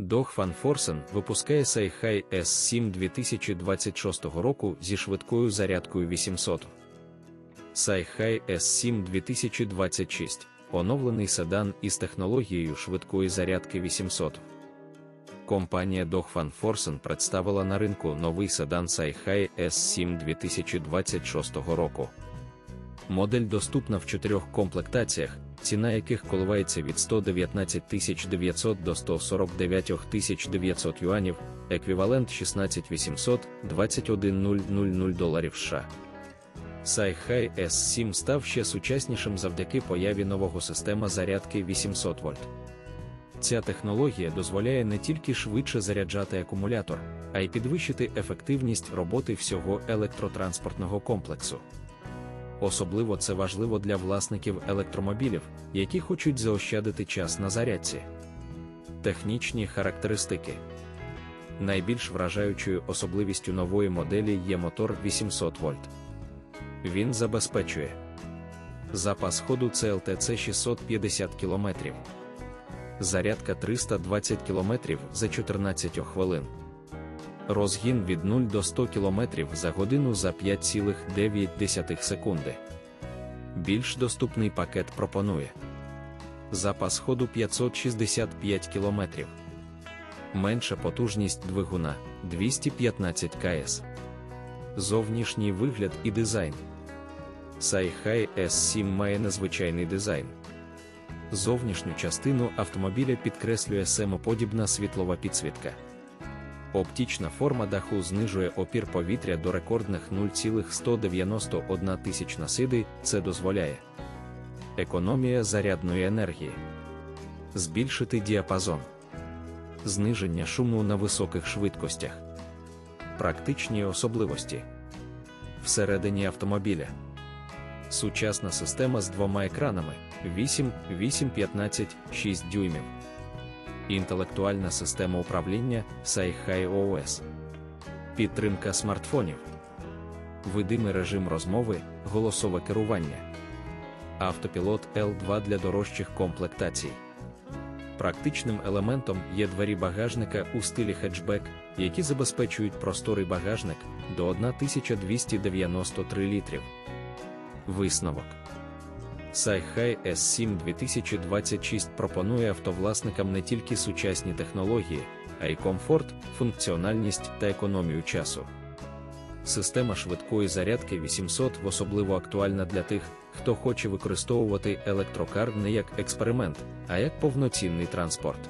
Dog Van Forsen випускає Сайхай S7 2026 року зі швидкою зарядкою 800. Сайхай S7 2026 оновлений седан із технологією швидкої зарядки 800. Компанія Dog Van Forsen представила на ринку новий седан Сайхай S7 2026 року. Модель доступна в чотирьох комплектаціях, ціна яких коливається від 119 900 до 149 900 юанів, еквівалент 16 800 21 000 доларів США. Сайхай S7 став ще сучаснішим завдяки появі нового системи зарядки 800 вольт. Ця технологія дозволяє не тільки швидше заряджати акумулятор, а й підвищити ефективність роботи всього електротранспортного комплексу. Особливо це важливо для власників електромобілів, які хочуть заощадити час на зарядці. Технічні характеристики найбільш вражаючою особливістю нової моделі є мотор 800 вольт. Він забезпечує запас ходу CLTC 650 км, зарядка 320 км за 14 хвилин. Розгін від 0 до 100 км за годину за 5,9 секунди. Більш доступний пакет пропонує запас ходу 565 км, менша потужність двигуна 215 КС. Зовнішній вигляд і дизайн. Сайхай S7 має незвичайний дизайн. Зовнішню частину автомобіля підкреслює семоподібна світлова підсвітка. Оптічна форма даху знижує опір повітря до рекордних 0,191 тисячна сиди, це дозволяє. Економія зарядної енергії, збільшити діапазон, зниження шуму на високих швидкостях, практичні особливості. Всередині автомобіля. Сучасна система з двома екранами. 8, 8, 15, 6 дюймів. Інтелектуальна система управління Сайхай OS. Підтримка смартфонів. Видимий режим розмови, голосове керування. Автопілот L2 для дорожчих комплектацій. Практичним елементом є двері багажника у стилі хетчбек, які забезпечують просторий багажник до 1293 літрів. Висновок. Сайхай S7 2026 пропонує автовласникам не тільки сучасні технології, а й комфорт, функціональність та економію часу. Система швидкої зарядки 800 особливо актуальна для тих, хто хоче використовувати електрокар не як експеримент, а як повноцінний транспорт.